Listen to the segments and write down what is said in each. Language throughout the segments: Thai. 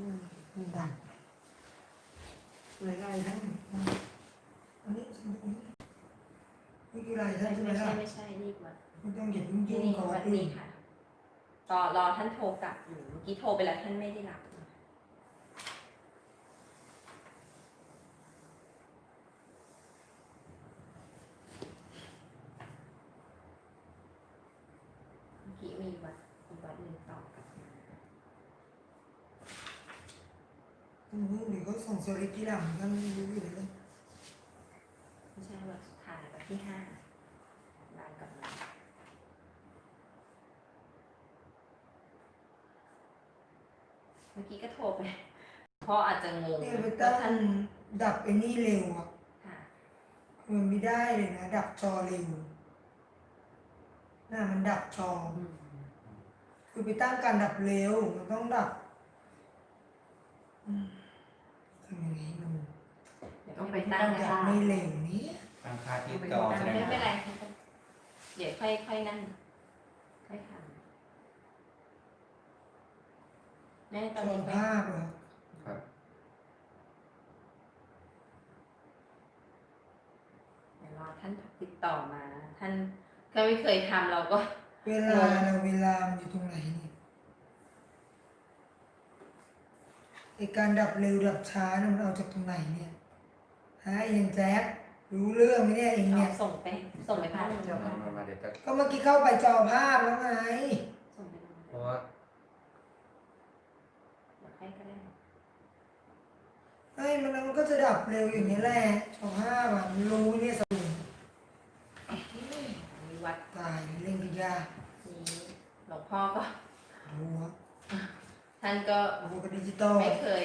อืมมันดังหลายๆท่านอันนี้นี่คือหลายท่านใช่ไหมไม่คใช่รับไม่ใช่รีบมาไม่ต้องอย่ายุ่งที่ยุ่งนี่อนวัดนี้ค่ะรอรอท่านโทรกลับอยู่เมื่อกี้โทรไปแล้วท่านไม่ได้รับเมื่อกี้มีวัดอีกวัดหนึ่งตอบกลับมา อืมหรือเขาส่งสลิปที่หลังท่านไม่รู้อยู่เลยไม่ใช่วัดสุดท้ายวัดที่ห้าไลน์กลับมาเมื่อกี้ก็โทรไปพ่ออาจจะงงเนี่ยไปว่าตั้ท่านงดับไอ้นี่เร็วอะมันไม่ได้เลยนะดับจอเร็วน่ามันดับจอคือไปตั้งการดับเร็วมันต้องดับอืม ทำยังไงหนูเดี๋ยวต้องไปตั้งดัค่ะบไม่เร็วนี้ตั้งค่าที่จอไม่แสดงเป็นว่าไรเดี๋ยวค่อยค่อยนั่นค่อยทำแม่ตอนจอนี้ไปภาพเหรอครับเดี๋ยวรอท่านติดต่อมา ท่านก็ไม่เคยทำเราก็ เวลาเราเวลามันอยู่ตรงไหนเนี่ย ไอการดับเร็วดับช้าเนี่ยมันเอาจากตรงไหนเนี่ยฮะไอ้ยังแจ๊ครู้เรื่องไหมเนี่ยเองเอาเนี่ย ส่งไป ส่งไปภาพหนึ่งมามามาเดี๋ยวจะก็เมื่อกี้เข้าไปจอภาพแล้วไง ส่งไปดูเพราะว่าเดี๋ยวค่อยก็ได้ไอ้มันมันก็จะดับเร็วอย่างนี้แหละจอภาพอะมันรู้เนี่ยสูงมีวัดตายเล่นพิยานี้หลวงพ่อก็รู้อะ ท่านก็รู้กับดิจิตอล ไม่เคย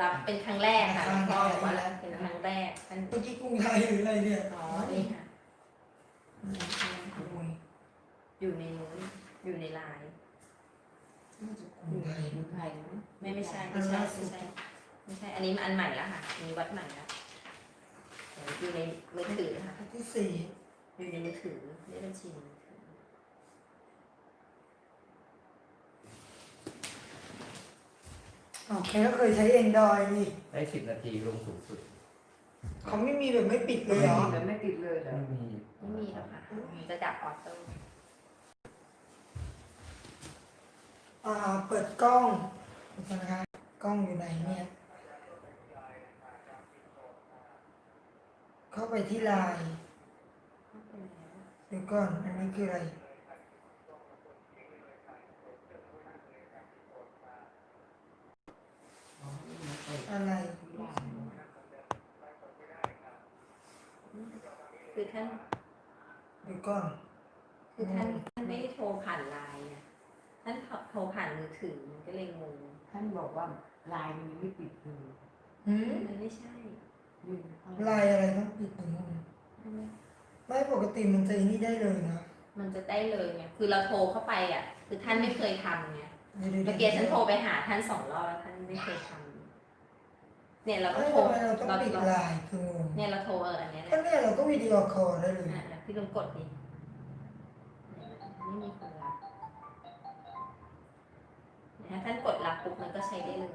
รับเป็นครั้งแรกค่ะหลวงพ่อบอกว่าเป็นครั้งแรกท่านเมื่อกี้กรุงไทยหรืออะไรเนี่ยอ๋อนี่ค่ะโอ้ยอยู่ในนู้นอยู่ในไลน์น่าจะกรุงไทยอยู่ไทยนะไม่ไม่ใช่ไม่ใช่ไม่ใช่ไม่ใช่ อันนี้มันอันใหม่แล้วค่ะมีวัดใหม่แล้วอยู่ในมือถือค่ะอันที่สี่อยู่ในมือถือเลขบัญชีมื อถืออ๋อแกก็เคยใช้เอ็นดอยนี่ได้สิบนาทีลงสูงสุดเขาไม่มีแบบไม่ปิดเลยเหรอแล้วไม่ติดเลยเหรอไม่มีไม่มีแล้วค่ะจะดับออโต้อ่าเปิดกล้องดูก่อนนะคะกล้องอยู่ไหนเนี่ยเข้าไปที่ไลน์เดี๋ยวก่อนอันนี้คืออะไร อะไร คือท่านเดี๋ยวก่อนคือท่านท่านไม่ได้โทรผ่านไลน์นะท่านโทรผ่านมือถือมันก็เลยงงท่านบอกว่าลายมันยังไม่ติดเลยหืมมันไม่ใช่ยืนข้างไลน์อะไรต้องปิดตรงนู้นไม่ปกติมันจะไอ้นี่ได้เลยนะมันจะได้เลยไงคือเราโทรเข้าไปอะ คือท่านไม่เคยทำไงดี๋ยวๆๆเมื่อกี้ฉันโทรไปหาท่านสองรอบแล้วท่านไม่เคยทำ เนี่ยเราก็ไม่โทรทำไมเราต้องเราปิดเราไลน์คืองงเนี่ยเราโทรเอออันเนี้ยแหก็ละเนี่ยเราก็วิดีโอคอลได้เลยอะพี่ลองกดดิไม่มีคนรับนะท่านกดรับปุ๊บมันก็ใช้ได้เลย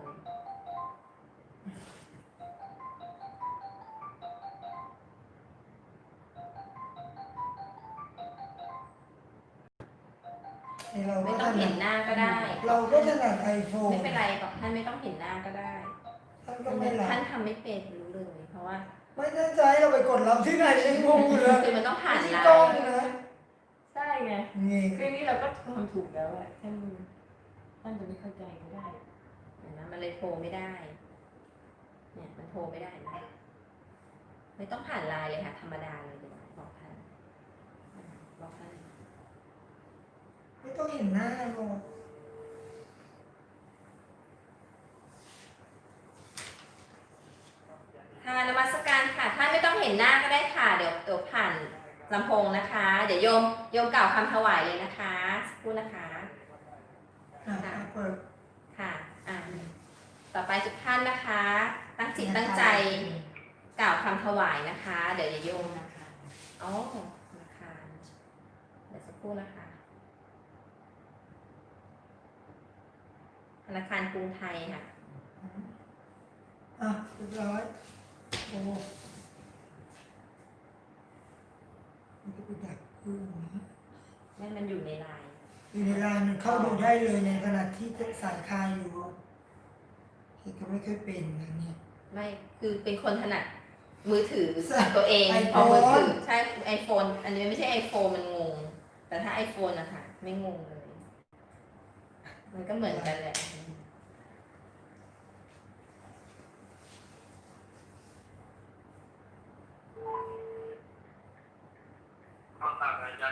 ไอ้เราไม่ก็ต้องถเห็นันดหน้าก็ได้ เราก็ถนัดไอโฟนไม่เป็นไรบอกท่านไม่ต้องเห็นหน้าก็ได้ ท่านก็ไม่รับท่านทำไม่เป็นรู้เลยเพราะว่า ไม่แน่ใจเราไปกดรับที่ไหนยังงงอยู่เลยคือมันต้องผ่านที่ไลกล้องน์นะใช่ไงนี่คือนี่เราก็ทำถูกแล้วอะท่านท่านจะไม่เข้าใจก็ได้เห็นไหมมันเลยโทรไม่ได้ เนี่ยมันโทรไม่ได้นะไม่ต้องผ่านไลน์เลยค่ะ ธรรมดาเลยเดี๋ยวบอกท่านบอกท่านไม่ต้องเห็นหน้าหรอก ค่ะนมัสการค่ะท่านไม่ต้องเห็นหน้าก็ได้ค่ะเดี๋ยวเดี๋ยวผ่านลำโพงนะคะ เดี๋ยวโยมโยมกล่าวคำถวายเลยนะคะสักครู่นะคะอะเปิดค่ะอ่าต่อไปทุกท่านนะคะ ตั้งจิตตั้งใจกล่าวคำถวายนะคะ เดี๋ยวจะโยมนะคะอ๋อนะคะเดี๋ยวสักครู่นะคะธนาคารกรุงไทยค่ะอะเรียบร้อย โอ้มันก็ไปดักกูนะนั่นมันอยู่ในไลน์ อยู่ในไลน์มันเข้าดูได้เลยในขณะที่สายคาอยู่เห็นก็ไม่เคยเป็นนะเนี่ย ไม่ คือเป็นคนถนัดมือถือใช่ตัวเอง iPhone เอามือถือใช่ไอโฟนอันนี้ไม่ใช่ไอโฟนมันงง แต่ถ้าไอโฟนอะค่ะ ไม่งงเลย มันก็เหมือนกันแหละค่ะ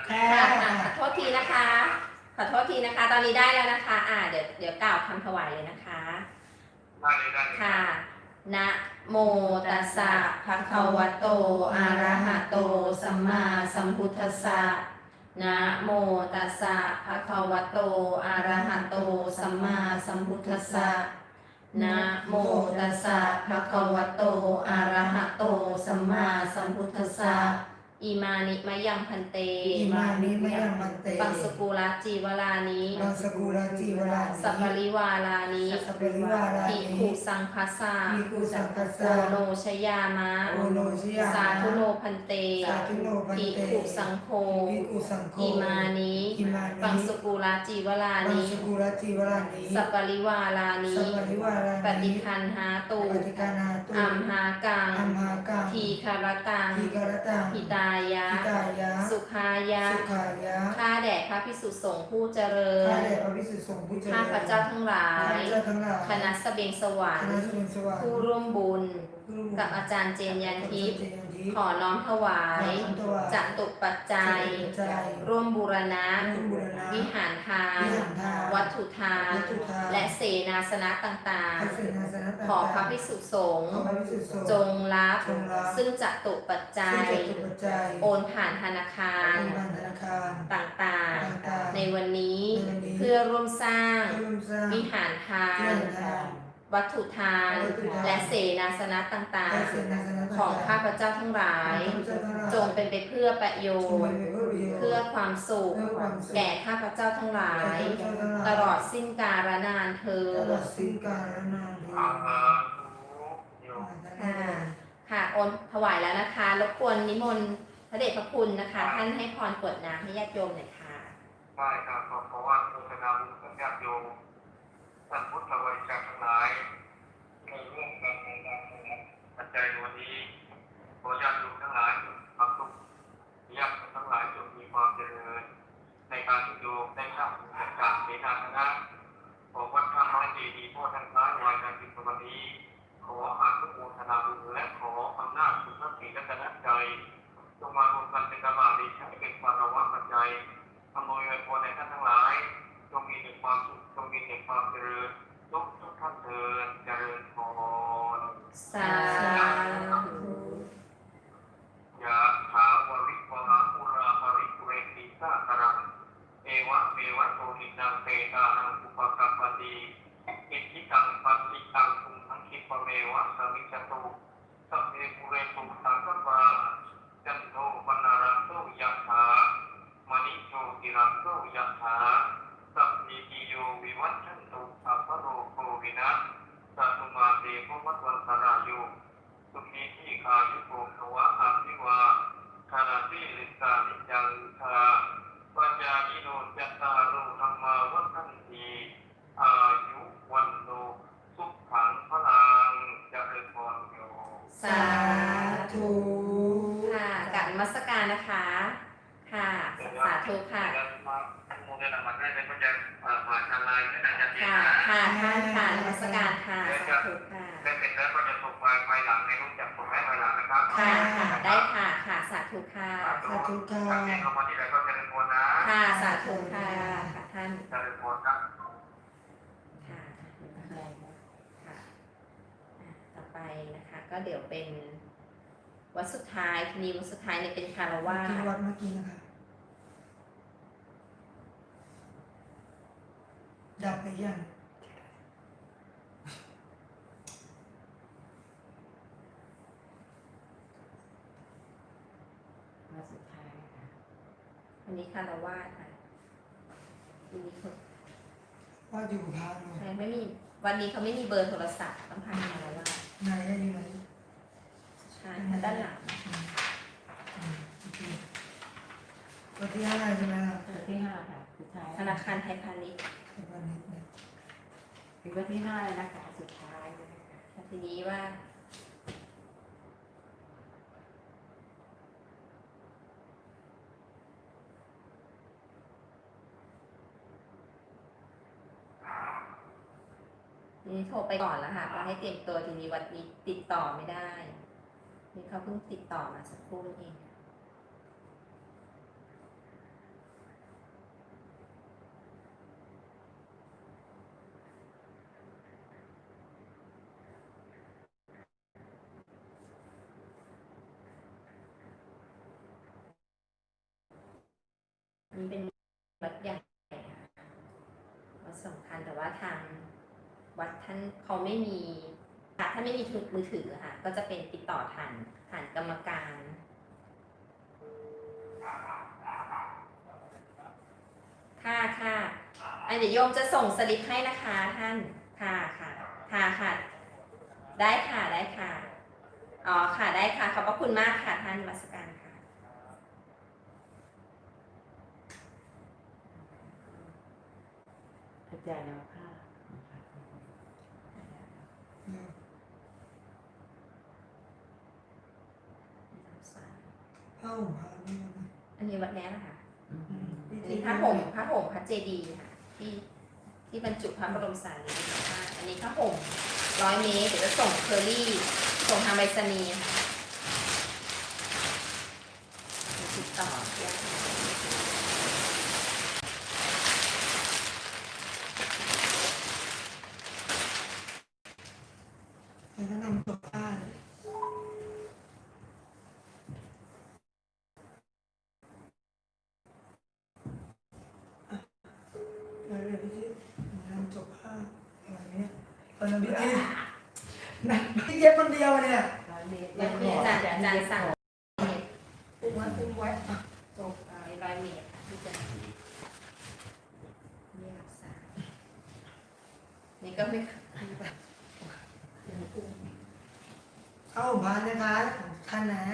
ค่ะอะขอโทษทีนะคะ ขอโทษทีนะคะ ตอนนี้ได้แล้วนะคะ อ่า เดี๋ยวเดี๋ยวกล่าวคำถวายเลยนะคะ ได้เลยได้เลยค่ะนะโมตัสสะภะคะวะโต อะระหะโต สัมมาสัมพุทธัสสะนะโมตัสสะภะคะวะโต อะระหะโต สัมมาสัมพุทธัสสะนะโมตัสสะภะคะวะโต อะระหะโต สัมมาสัมพุทธัสสะ อิมานิมะยังพันเตอิมานิมยังมันเตปังสกุลาจีวลานิบางสกุลาจีวรานิสัพพริวาลานิสัพพริวาราภินิกขุสังคัสสะมีกุสังกัสโอสะโนชยามะโอโนชิยาสาธุโนพันเตสาธุโนพันภิกเตขุสังโฆภิกขุสังโฆอิมานิอิมานิปังสกุลาจีวลาบางนิสกุลาจีวรานิสัพปริวาลานิสัพพริวารานิปฏิคันหาตุปฏิกานาตุอัมหากังอัมหากังทีคารตังทีกรตังหิตายะหิตายะ สุขายะ สุขายะ ข้าแด่พระพิสุสงฆ์ผู้เจริญ ข้าแต่พระพิสุทธิ์สงฆ์ผู้เจริญ ข้าพระเจ้าทั้งหลาข้ายพเจ้าทั้งหลายคณะเสเบียงสวรรคค์ณะสุนทรสวรรค์ ผู้ร่วมบุญผู้ร่วมกับอาจารย์เจนยันทิพย์เจ นทิพย์ขอน้อมถวายน้อมถวายจัตุปัจจัยจัตุปัจจัย ร่วมบูรณะร่วมบูรณะวิหารทานวิหารทานวัตถุทาน วัตถุทาน และเสนาสนะต่างพระเสนาสนะต่างๆๆขอพระพิสุสงฆ์ขอพระพิสุทธิ์สงฆ์จงรับจงรับ ซึ่งจัตุปัจจัยซึ่งจตุปัจจัย โอนผ่านธนาคารโอนผ่านธนาคารต่างต่างๆๆในวันนี้ในวันนี้เพื่อร่วมสร้างร่วมสร้างวิหารทาวินหารทาน วัตถุทานวัตถุทาน และเสนาสนะต่างและเสนาสนะๆต่างๆของข้าพเจ้าทั้งหลายของข้าพเจ้าทั้งหลาย จงเป็นไปเพื่อประโยจงชเป็นน์ไปเพื่อประโยชน์ เพื่อความสุขเพื่อความสุขแก่ข้าพเจ้าทั้งหลายแก่ข้าพเจ้าทั้งหลาย ตลอดสิ้นกาลนานเธอตลอญดสิ้นกาลนานเทออาญหาทุโยค่ะค่ะโอนถวายแล้วนะคะ รบกวนนิมนต์พระเดชพระคุณนะคะ ท่านให้พรกรวดน้ำให้ญาติโยมหน่อยค่ะได้ครับขอขอว่าโมทนาบุญกับญาติโยม ท่านพุทธบริษัททั้งหลายได้ร่วมกันในการทำปัจจัยวันนี้ขอญาติโยมทั้งหลายจงมีความสุขญาติทั้งหลายจงมีความเจริญในการที่โยมได้ทำกิจการในทางคณะของวัดพระน้อยเจดีย์พ่อท่านคล้ายวายการจิตวันนี้ ขออานุโมทนาบุญและขออำนาจสุนทรศีและกนัใจ ร สาธุ ยะถาวริวหาปุราปริปุเรติสาคารังเอวะเมวะโตนินังเตตานังอุปกัปปติอิทธิตังปัสสิตังคุมทังคิปะเมวะสมิจจตุสัพเพปุเรตุสังกปาจันโทปนารังโตยะถามณิโชติรังโตยะถาสัพพิติโยวิวัชชันตุสัพพะโรโควินะสัตตุมาเตภ วัตวันตรายโยสุขีที่คายุโกภวะอาภิวาคานาติลิสานิจังคาปัญญานิโนจัตตารุธรรมาวัฒนตีอายุวันโนสุขังพลังเจะริญพรโยสาธุค่ะกลับนมัสการนะคะ ค่ะสาธุค่ะมาโมเดลมันได้เลยก็จะผ่านทางไลน์นะจะดีค่ะนะค่ะท่านค่ะนมัสการค่ะสาธุค่ะ ได้เสร็จแล้วก็จะส่งไปภายหลังในรูปจากส่งให้ภายหลังนะครับค่ะค่ะได้ค่ะค่ะสาธุค่ะสาธุค่ะถ้าเรียนลงมาที่ไหนก็เจริญพรนะค่ะสาธุค่ะค่ะท่านเจริญพรครับค่ะอะไรนะค่ะอะต่อไปนะคะ ก็เดี๋ยวเป็นวัดสุดท้ายทีนี้วัดสุดท้ายเนี่ยเป็นคารวาสที่วัดเมื่อกี้นะคะดับไปยัง มาสุดท้าย ค่ะวันนี้คารวาสค่ะทีนี้คนวว่าอยู่กับพระด้วยใช่ไม่มีวันนี้เขาไม่มีเบอร์โทรศัพท์ต้องพามาแล้วว่าไหนอะอยู่ไหนใช่ค่ะด้านหลังอืมอืมโอเควันที่ห้าใช่ไหมล่ะวันที่ห้าค่ะสุดท้ายธนาคารไทยพาณิชย์วันนี้เนี่ยถึงวันที่ห้าแล้วนะคะสุดท้ายเลยนะคะค่ะทีนี้ว่า โทรไปก่อนแล้วค่ะว่าให้เตรียมตัวทีนี้วันนี้ติดต่อไม่ได้นี่เขาเพิ่งติดต่อมาสักครู่นี้เองนี่เป็นวัดใหญ่ค่ะวัดสำคัญแต่ว่าทางวัดท่าน เขาไม่มีค่ะถ้าไม่มีมือถือค่ะ ก็จะเป็นติดต่อผ่านผ่านกรรมการค่ะค่ะอันเดี๋ยวโยมจะส่งสลิปให้นะคะท่านค่ะค่ะค่ะค่ะ ได้ค่ะได้ค่ะอ๋อค่ะได้ค่ะขอบพระคุณมากค่ะท่านวัสการค่ะอาจารย์เอาผ้า อืม เข้าพระเนี่ยนะอันนี้วัดแน่นะคะอืมพิอันธีนี้ผ้าห่มผ้าห่มพระเจดีย์ค่ะที่ที่บรรจุพระบรมสารีริกธาตุอันนี้ผ้าห่มร้อยเมตรเดี๋ยวจะส่งเคอรี่ส่งทางไปรษณีย์ค่ะเดี๋ยวติดต่อเดี๋ยว แล้วก็นำตัวผ้าอะเดี๋ยวเดี๋ยวพี่นำจบผ้าอะไรเนี้ยตอนนั้นพี่ที่นะพี่เย็บคนเดียวเนี่ยร้อยเมตรแล้วนี่อาจารย์อาจารย์สั่งขอปุ้มไว้ปุ้มไว้อะจบร้อยร้อยเมตรค่ะที่จะเรียกสารนี่ก็ไม่เข้าบ้านนะคะของท่านนะ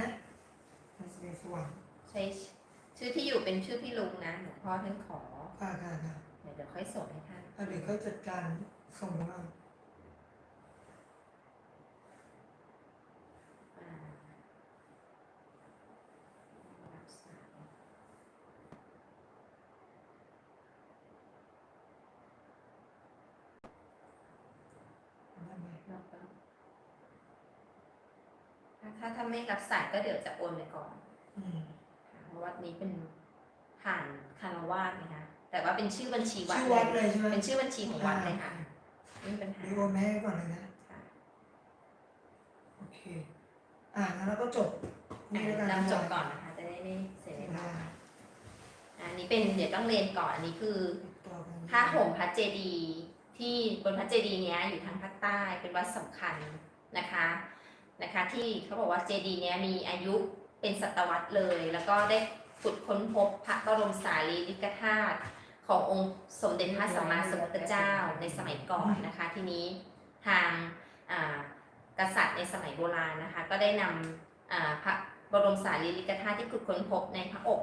มันจะเป็นสว่างใช้ชื่อที่อยู่เป็นชื่อพี่ลุงนะหลวงพ่อท่านขอค่ะค่ะค่ะเดี๋ยวเดี๋ยวค่อยส่งให้ท่านแล้วเดี๋ยวเขาจัดการส่งมา อ่ารับสาย ได้ไหม แล้วก็ถ้าถ้าถ้าไม่ รับสายก็เดี๋ยวจะโอนไปก่อนอืมค่ะเพราะวัดนี้เป็นผ่านคารวาสนะคะแต่ว่าเป็นชื่อบัญชีวัดชื่อวัดเลยใช่ไหมเป็นชื่อบัญชีของวัดเลยค่ะไม่มีปัญหาเดี๋ยวโอนแม่ให้ก่อนเลยนะค่ะโอเค อ่าแล้วเราก็จบนี่แล้วกันนำจบก่อนนะคะจะได้ไม่เสียเวลาอ่าอันนี้เป็นเดี๋ยวต้องเรียนก่อนอันนี้คือต่อกันผ้าห่มพระเจดีย์ที่บนพระเจดีย์เนี้ยอยู่ทางภาคใต้เป็นวัดสำคัญนะคะ นะคะที่เขาบอกว่าเจดีเนี้ยมีอายุเป็นศตวรรษเลย แล้วก็ได้ขุดค้นพบพระบรมสารีริกธาตุขององค์สมเด็จพระสัมมาสัมพุทธเจ้าในสมัยก่อนนะคะ ทีนี้ทางอากษัตริย์ในสมัยโบราณนะคะ ก็ได้นำอาพระบรมสารีริกธาตุที่ขุดค้นพบในพระอก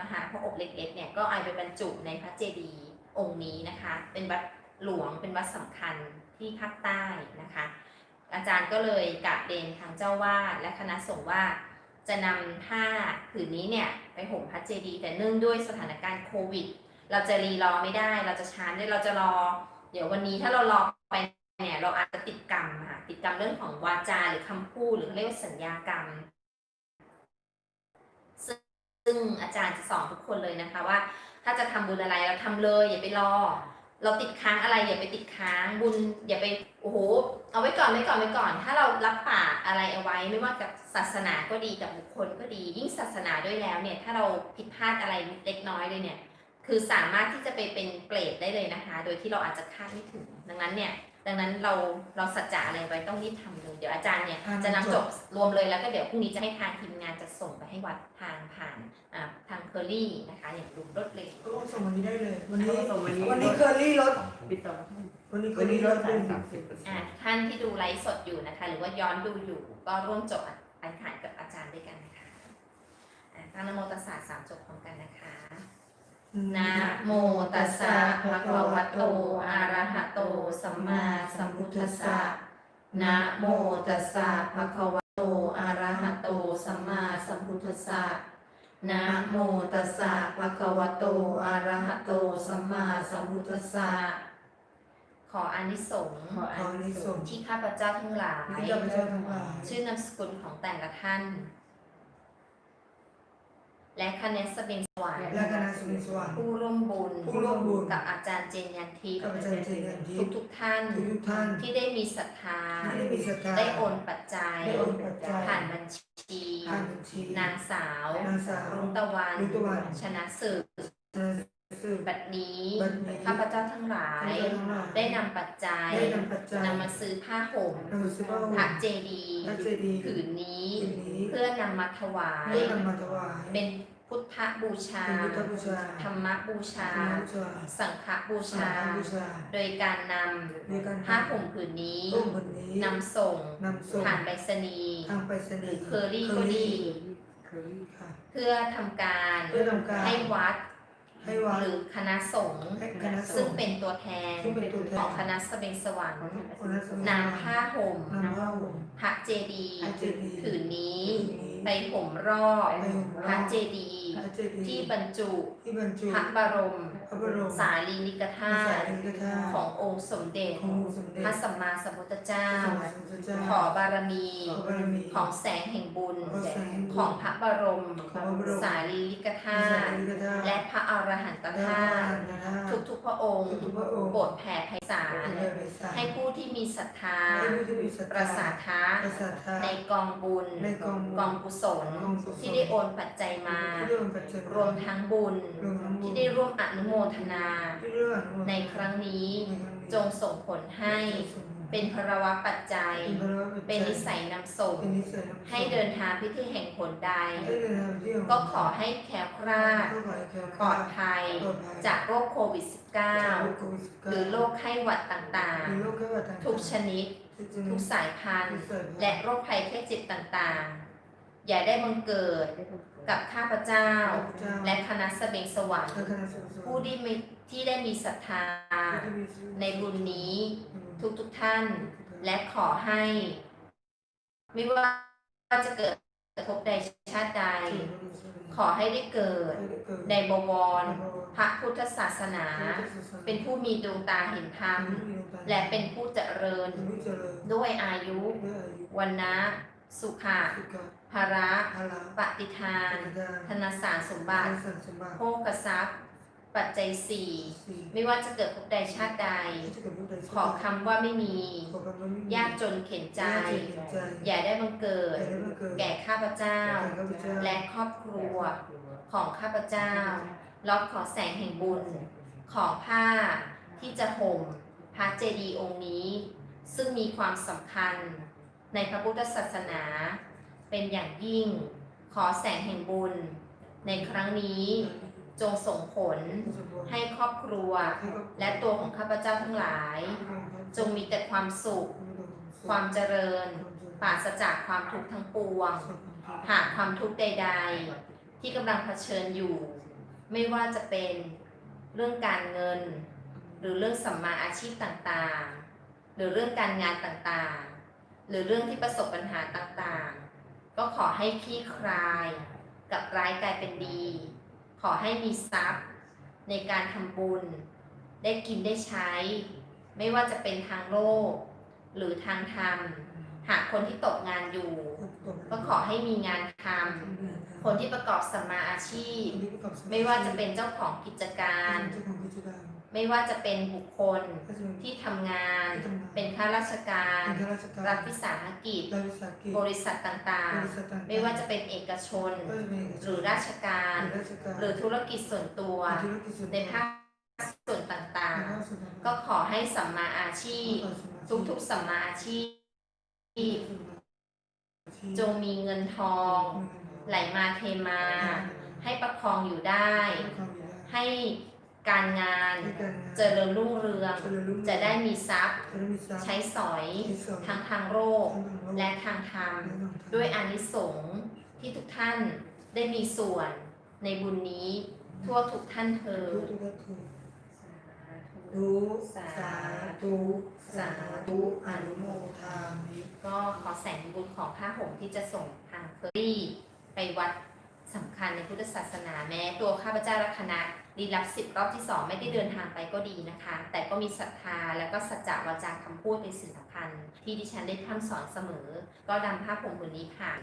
นะคะพระอกเล็กๆเนี่ยก็เอาไปบรรจุในพระเจดีย์องค์นี้นะคะ เป็นวัดหลวงเป็นวัดสำคัญที่ภาคใต้นะคะ อาจารย์ก็เลยกราบเรียนทางเจ้าวาดและคณะสงฆ์ว่าจะนำผ้าผืนนี้เนี่ยไปห่มพระเจดีย์แต่เนื่องด้วยสถานการณ์โควิด เราจะรีรอไม่ได้ เราจะช้าไม่ได้เราจะรอ เดี๋ยววันนี้ถ้าเรารอไปเนี่ยเราอาจจะติดกรรมค่ะติดกรรมเรื่องของวาจาหรือคำพูดหรือเรียกว่าสัญญากรรม ซึ่งอาจารย์จะสอนทุกคนเลยนะคะว่า ถ้าจะทำบุญอะไรเราทำเลยอย่าไปรอ เราติดค้างอะไรอย่าไปติดค้างบุญอย่าไปโอ้โหเอาไว้ก่อนไว้ก่อนไว้ก่อน ถ้าเรารับปากอะไรเอาไว้ ไม่ว่ากับศาสนาก็ดีกับบุคคลก็ดี ยิ่งศาสนาด้วยแล้วเนี่ย ถ้าเราผิดพลาดอะไรเล็กน้อยเลยเนี่ย คือสามารถที่จะไปเป็นเปรตได้เลยนะคะ โดยที่เราอาจจะคาดไม่ถึง ดังนั้นเนี่ย ดังนั้นเราเราสัจจะอะไรไว้ต้องรีบทำเลยเดี๋ยวอาจารย์เนี่ยอ่าจะนำจจบ บรวมเลยแล้วก็เดี๋ยวพรุ่งนี้จะให้ทางทีมงานจะส่งไปให้วัดทางผ่านอ่าทางเคอรี่นะคะ อย่างรวดเร็วก็ส่งวันนี้ได้เลย วันนี้เขาส่งวันนี้วันนี้เคอรี่ลดปิดสองทุ่มวันนี้เคอวันนี้รี่ลลดดสาด้วมยสามสิบเปอร์เซ็นต์อ่าท่านที่ดูไลฟ์สดอยู่นะคะ หรือว่าย้อนดูอยู่ ก็ร่วมจบอันขานกับอาจารย์ด้วยกันนะคะอ่าตั้งนโมตัสสะสามจบพร้อมกันนะคะ นะโมตัสสะภะคะวะโต อะระหะโต สัมมาสัมพุทธัสสะนะโมตัสสะภะคะวะโต อะระหะโต สัมมาสัมพุทธัสสะนะโมตัสสะภะคะวะโต อะระหะโต สัมมาสัมพุทธัสสะขออานิสงส์ขอขอัอนนินี้สส่งงส์ที่ข้าพเจ้าทั้งหลาย ที่ข้าพเจ้าทั้งหลาย ชื่อนามสกุลของแต่ละท่าน และคะแนนสเบงสวรรค์และคณะสมิสวรรค์ผู้ร่วมบุญผู้ร่วมบุญกับอาจารย์เจนยันทิพย์กับอาจารย์เจริญทิทุพกย์ทุกๆท่านทุกท่านที่ได้มีศรัทธาที่ได้มีศรัทธาได้โอนปัจจัยได้โอนปัจจัยผ่านบัญชีผ่านบัญชีนางสาวนางสาวรุ่งตะวันรุ่งตะวันชนะสืบสื บบัดนี้บัดนี้ข้าพเจ้าทั้งหลาย ข้าพเจ้าทั้งหลาย ได้นำปัจจัยได้นำปัจจัยนำมาซื้อผ้าห่มนำมาซื้อผ้าห่มพระเจดีย์พระเจดีย์ผืนนี้ ผืนนี้ เพื่อนำมาถวาย เพื่อนำมาถวาย เป็นพุทธบูชา เป็นพุทธบูชาธรรมบูชา ธรรมบูชาสังฆบูสัชางฆบูชาโดยการนในการำผ้าห่มผืนนี้ร่มวันนี้ นำส่งนำส่ง ผ่านไปรษณีย์ทางไปรษณีย์เคอรี่ก็ดีเคยค่ะ เพื่อทำการเพื่อทำการให้วัด ให้วัดหรือคณะสงฆ์ให้คณะสซึ่งงฆ์เป็นตัวแทนซึ่งเป็นตัวแทน ของคณะสเบงสวรรค์คณะสงฆ์นำผ้าห่ม นำผ้าห่มพระเจดีย์พระเจดีย์ ผืนนี้ ผืนนี้ ไปห่มรอบไปห่มรอบ พระเจดีย์พระเจดีย์ที่บรรจุที่บรรจุ พระบรม พระบรมสารีริกธาสาตุรีริกธาตุขององค์สมเด็จขององค์สมเด็จพระสัมมาสัมพุทธเจ้าพระสัมมาสัมพุทธเจ้าขอบารมี ขอบารมีของแสงแห่งบุญ ของแสงแห่งบุญของพระบรม ของพระบรม สารีริกธาสาตุรีริกธาตุและพระอรหันตและธาพระอตุรหันตธาตุทุกทุกๆพระองค์ทุกๆพระองค์ โปรดแผ่ไพศาลให้ไปสร้างให้ผู้ที่มีศรัทธาให้ผู้ที่มีศรัทธาประสาทะประสาทะในกองบุญในกองบุญกองกุศลกองกุศลที่ได้โอนปัจจัยมา ที่ร่วมปัจจัยรวมทั้งบุญ รวมทั้งบุญ ที่ได้ร่วมอนุโมทนา ที่เรื่องในครั้งนี้ในครั้งนี้ จงส่งผลให้เป็นพรวะปัจจัย เป็นพระวจเป็นนิสัยนำส่งเป็นนิสัยนำส่งให้เดินทางพิธีแห่งผลใด ให้เดินทางเที่ยวก็ขอให้แคล้วคลาดก็ขอให้แคล้วคปลลาอดภัย ปลอดภัย จากโรคโควิด จากโรค -19 โควิด19หรือโรคไข้หวัดต่างหรือโรคไข้หวัดต่างๆๆทุกชนิด ทุกชนิทุดกสายพันธุ์ ทุกสายพันธุ์ และโรคภัยแค่เจ็บต่างๆ อย่าได้บังเกิดกับข้าพเจ้า และคณะสเบงสวรรค์และคณะสงฆ์ผู้ที่มีที่ได้มีศรัทธา ในบุญนี้ทุกๆท่าน และขอให้ ไม่ว่าจะเกิดกระทบใดชาติใด ขอให้ได้เกิดในบวร พระพุทธศาสนา เป็นผู้มีดวงตาเห็นธรรม และเป็นผู้เจริญผู้เจริญด้วยอายุด้วยอายุวันนะ สุขะสุขะภาระพละปฏิทานปัญญาธนสารสมบัติสันสมบัติโภคทรัพย์ ปัจจัยสี่สี่ไม่ว่าจะเกิดภพใดชาติใดที่จะเกิดผู้ใดขอคำว่าไม่มีขอคำว่าไม่มียากจนเข็นใจยากจนเข็นใจ อย่าได้บังเกิดอย่าได้บังเกิดแก่ข้าพเจ้าแก่ข้าพเจ้า และครอบครัวของข้าพเจ้า ล็อตขอแสงแห่งบุญ ของผ้าที่จะห่มพระเจดีย์องค์นี้ ซึ่งมีความสำคัญ ในพระพุทธศาสนา เป็นอย่างยิ่ง ขอแสงแห่งบุญ ในครั้งนี้จงส่งผลให้ครอบครัว และตัวของข้าพเจ้าทั้งหลาย จงมีแต่ความสุข ความเจริญปราศจากความทุกข์ทั้งปวง หากความทุกข์ใด ๆ ที่กำลังเผชิญอยู่ ไม่ว่าจะเป็นเรื่องการเงิน หรือเรื่องสัมมาอาชีพต่างๆ หรือเรื่องการงานต่างๆ หรือเรื่องที่ประสบปัญหาต่างๆ ก็ขอให้คลี่คลาย กับร้ายกลายเป็นดี ขอให้มีทรัพย์ ในการทำบุญ ได้กินได้ใช้ ไม่ว่าจะเป็นทางโลก หรือทางธรรม หากคนที่ตกงานอยู่ ก็ขอให้มีงานทำคนที่ประกอบสัมมาอาชีพ ไม่ว่าจะเป็นเจ้าของกิจการ ไม่ว่าจะเป็นบุคคลที่ทำงานเป็นข้าราชการรัฐวิสาหกิจบริษัทต่างๆไม่ว่าจะเป็นเอกชนหรือราชการหรือธุรกิจส่วนตัวในภาคส่วนต่างๆ ก็ขอให้สัมมาอาชีพทุกทุกๆสัมมาอาชีพ จงมีเงินทอง ไหลมาเทมา ให้ประคองอยู่ได้ ให้ การงาน เจริญรุ่งเรือง จะได้มีทรัพย์ ใช้สอยทางทางโลกและทางธรรม ด้วยอานิสงส์ที่ทุกท่านได้มีส่วนในบุญนี้ทั่วทุกท่านเธอทุกญทุกทุกสาธุสาธุอนุโมทามิก็ขอแสงบุญของผ้าห่มที่จะส่งทางเฟอรี่ไปวัด สำคัญในพุทธศาสนาแม้ ตัวข้าพเจ้าและคณะดีรับสิบรอบที่สองไม่ได้เดินทางไปก็ดีนะคะ แต่ก็มีศรัทธาแล้วก็สัจจะวาจาคำพูดเป็นสิ่งสำคัญที่ดิฉันได้พร่ำสอนเสมอ ก็นำผ้าพผมผืนนี้ผ่าน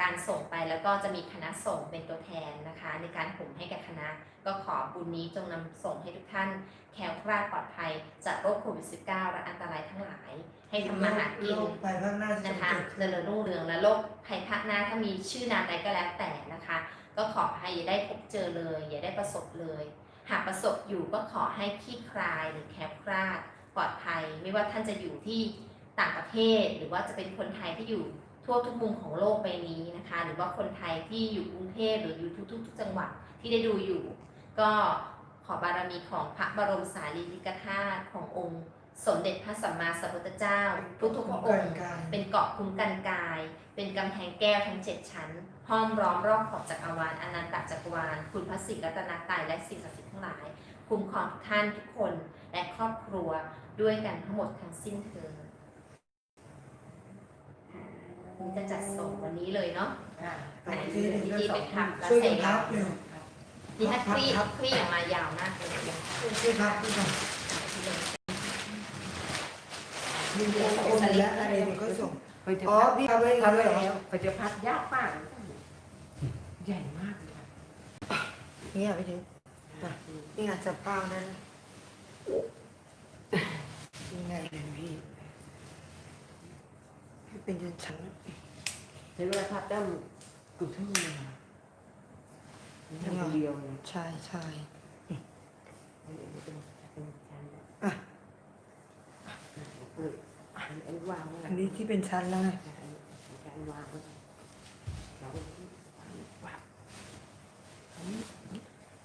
การส่งไปแล้วก็จะมีคณะส่งเป็นตัวแทนนะคะ ในการห่มให้กับคณะ ก็ขอบุญนี้จงนำส่งให้ทุกท่านแคล้วคลาดปลอดภัยจากโรคโควิด -19 และอันตรายทั้งหลาย ให้ทำมาหากินโลไปข้างหน้าจะนะคะเกิดเจริญรุ่งเรืองและโลกภัยภาคหน้าถ้ามีชื่อนามใดก็แล้วแต่นะคะ ก็ขอให้อย่าได้พบเจอเลย อย่าได้ประสบเลย หากประสบอยู่ก็ขอให้คลี่คลายหรือแคล้วคลาดปลอดภัย ไม่ว่าท่านจะอยู่ที่ต่างประเทศ หรือว่าจะเป็นคนไทยที่อยู่ ทั่วทุกมุมของโลกใบนี้นะคะ หรือว่าคนไทยที่อยู่กรุงเทพหรืออยู่ทุกๆจังหวัดที่ได้ดูอยู่ ก็ขอบารมีของพระบรมสารีริกธาตุขององค์ สมเด็จพระสัมมาสัมพุทธเจ้า ทุกๆพระองค์เป็นเกาะคุ้มกันกาย เป็นกำแพงแก้วทั้งเจ็ดชั้นห้อมล้อมรอบขอบจักรวาลอนันตจักรวาล คุณพระศรีรัตนตรัยและสิ่งศักดิ์สิทธิ์ทั้งหลาย คุ้มครองทุกท่านทุกคนและครอบครัวด้วยกันทั้งหมดทั้งสิ้นเธอ ญจะจัดส่งวันนี้เลยเนาะอ่าอันนี้คือพิธีเป็นทำและช่วยใส่กันพับาบตรเร็วนี่ถ้าคลี่คลี่ออกมายาวมากเลยช่วยพับด้วยกันมีโอนและอะไรเดี๋ยวก็ส่ง ไปจะอ๋อพัดพี่เอาไว้เอาไว้เหรอแล้วไปจะพัดยากมากใหญ่มากเลยค่ะเนี่ยไปถึงนี่งานจะป้านั้นนี่ไง เลยพี่พี่เป็นยันชั้นใช้เวลาพัดได้เกือบชั่วโมงอะนี่ทำคนเดียวเลยใช่ใช่อันนี้เป็นเป็นชั้นนะอะเอออันนี้วางไว้อันนี้ที่เป็นชั้นแล้วไงอันนี้วางไว้เราวาง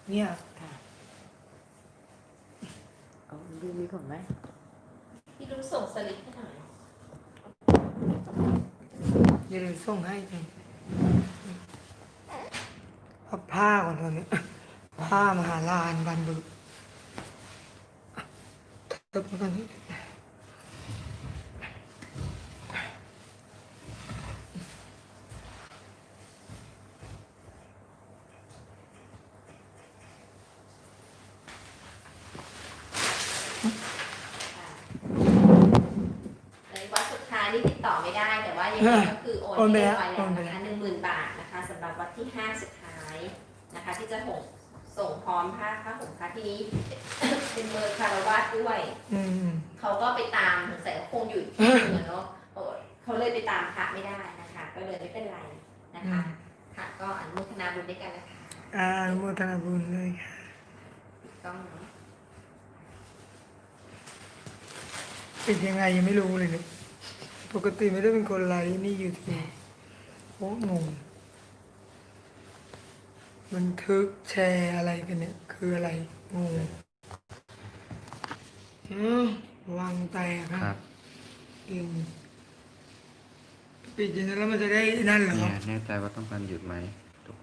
เนี่ยค่ะเอาดูนี้ก่อนไหมพี่รู้ส่งสลิปให้หน่ อย่าลืมส่งให้จังเอาผ้าก่อนตอนนี้ผ้ามหาลานบันบึกเติบมาตอนนี้วัดสุดท้ายนี่ติดต่อไม่ได้ แต่ว่ายังไงก็คือโอนให้เรียบร้อยแล้วนะคะหนึ่งหมื่นบาทนะคะสำ หรับวัดที่ห้าสุดท้ายนะคะ ที่จะส่งส่งพร้อมผ้าผ้าห่มค่ะที่นี้ เป็นเบอร์คารวาสด้วย อืม เขาก็ไปตามสงสัยเขาคงอยู่ที่หนึ่งอะเนาะโอ้เขาเลยไปตามพระไม่ได้นะคะ ก็เลยไม่เป็นไรนะคะค่ะ ก็อนุโมทนาบุญด้วยกันนะคะอาอนุโมทนาบุญเลยค่ะต้องเนาะเป็นยังไงยังไม่รู้เลยเนี่ยปกติไม่ได้เป็นคนไลฟ์นี่อยู่ที่โอ้งง บันทึกแชร์อะไรกันเนี่ย คืออะไรงงอ้าววางแตกคครัรับบอืมปิดอย่างนั้นแล้วมันจะได้นั่นเหรอ เนี่ยแน่ใจว่าต้องการหยุดไหม